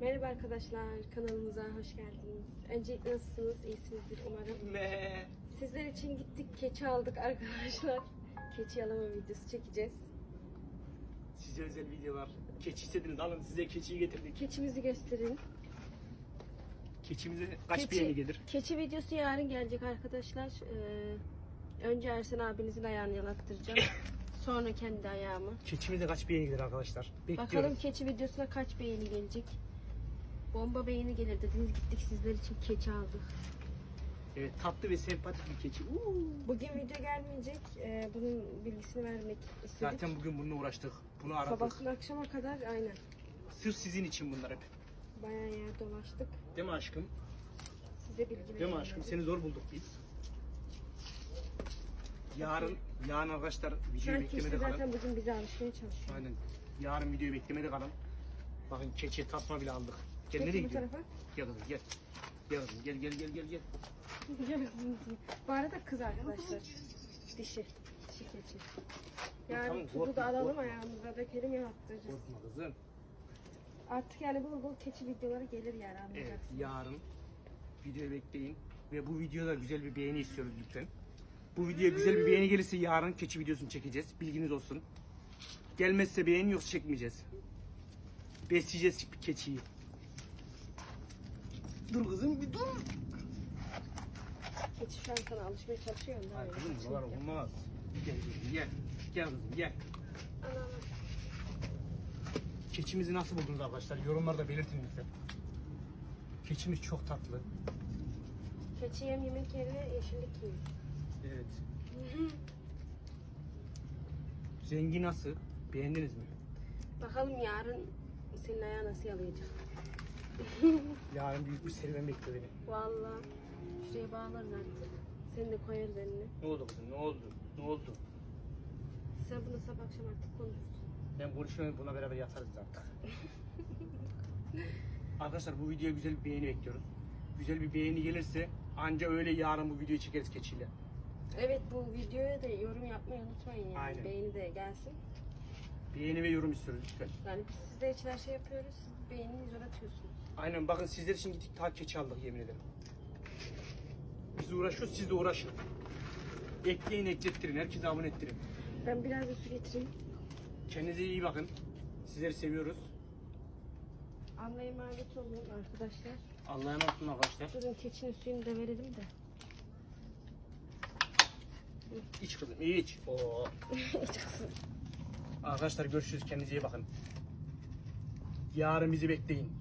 Merhaba arkadaşlar, kanalımıza hoş geldiniz. Öncelikle nasılsınız? İyisinizdir umarım. Me. Sizler için gittik, keçi aldık arkadaşlar. Keçi yalama videosu çekeceğiz. Size özel videolar. Keçi istediniz alın size keçiyi getirdik. Keçimizi gösterin. Keçimize kaç Keçi- beğeni gelir? Keçi videosu yarın gelecek arkadaşlar. Ee, önce Ersen abinizin ayağını yalattıracağım. Sonra kendi ayağımı. Keçimize kaç beğeni gelir arkadaşlar? Bekliyoruz. Bakalım keçi videosuna kaç beğeni gelecek. Bomba beğeni gelir dediniz gittik sizler için keçi aldık. Evet tatlı ve sempatik bir keçi. Uuu. Bugün video gelmeyecek. Ee, bunun bilgisini vermek istedik. Zaten bugün bununla uğraştık. Bunu aradık. Sabahtan akşama kadar aynen. Sırf sizin için bunlar hep. Bayağı yer dolaştık. Değil mi aşkım? Size bilgi Değil mi aşkım? verdik. Seni zor bulduk biz. Yarın, yarın arkadaşlar videoyu an keçi beklemede kalın. zaten bugün bize alışmaya çalışıyor. Aynen. Yarın videoyu beklemede kalın. Bakın keçi tasma bile aldık. Gel nereye gidiyorsun? tarafa. Gel kızım gel. Gel kızım gel gel gel gel gel. Biliyorsunuz. Bu arada kız arkadaşlar. Dişi. Dişi keçi. Yani Tamam, tuzu korkma, da alalım korkma. ayağımıza dökelim yalattıracağız. Korkma kızım. Artık yani bul bul keçi videoları gelir yani Evet anlayacaksın. yarın videoyu bekleyin. Ve bu videoda güzel bir beğeni istiyoruz lütfen. Bu videoya güzel bir beğeni gelirse yarın keçi videosunu çekeceğiz. Bilginiz olsun. Gelmezse beğeni yoksa çekmeyeceğiz. Besleyeceğiz keçiyi. Dur kızım bir dur. Keçi şu an sana alışmaya çalışıyor. Ay öyle kızım buralar olmaz. Gel kızım gel. Gel kızım gel. Keçimizi nasıl buldunuz arkadaşlar? Yorumlarda belirtin lütfen. Keçimiz çok tatlı. Keçi yem yemek yerine yeşillik yiyor. Evet. Rengi nasıl? Beğendiniz mi? Bakalım yarın senin ayağı nasıl yalayacak. Yarın büyük bir serüven bekliyor beni. Vallahi şuraya bağlarız artık. Seni de koyarız eline. Ne oldu kızım? Ne oldu? Ne oldu? Sen bunu sabah akşam artık konuşursun. Ben konuşmayayım buna beraber yatarız artık. Arkadaşlar bu videoya güzel bir beğeni bekliyoruz. Güzel bir beğeni gelirse anca öyle yarın bu videoyu çekeriz keçiyle. Evet bu videoya da yorum yapmayı unutmayın yani. Aynen. Beğeni de gelsin. Beğeni ve yorum istiyoruz lütfen. Yani biz sizler için her şey yapıyoruz. Siz beğenini zor atıyorsunuz. Aynen bakın sizler için gittik ta keçi aldık yemin ederim. Biz uğraşıyoruz siz de uğraşın. Ekleyin eklettirin. Herkese abone ettirin. Ben biraz da su getireyim. Kendinize iyi bakın. Sizleri seviyoruz. Allah'a emanet olun arkadaşlar. Allah'a emanet olun arkadaşlar. Durun keçinin suyunu da verelim de. İç kızım iç. Oo. Çıksın. Arkadaşlar görüşürüz. Kendinize iyi bakın. Yarın bizi bekleyin.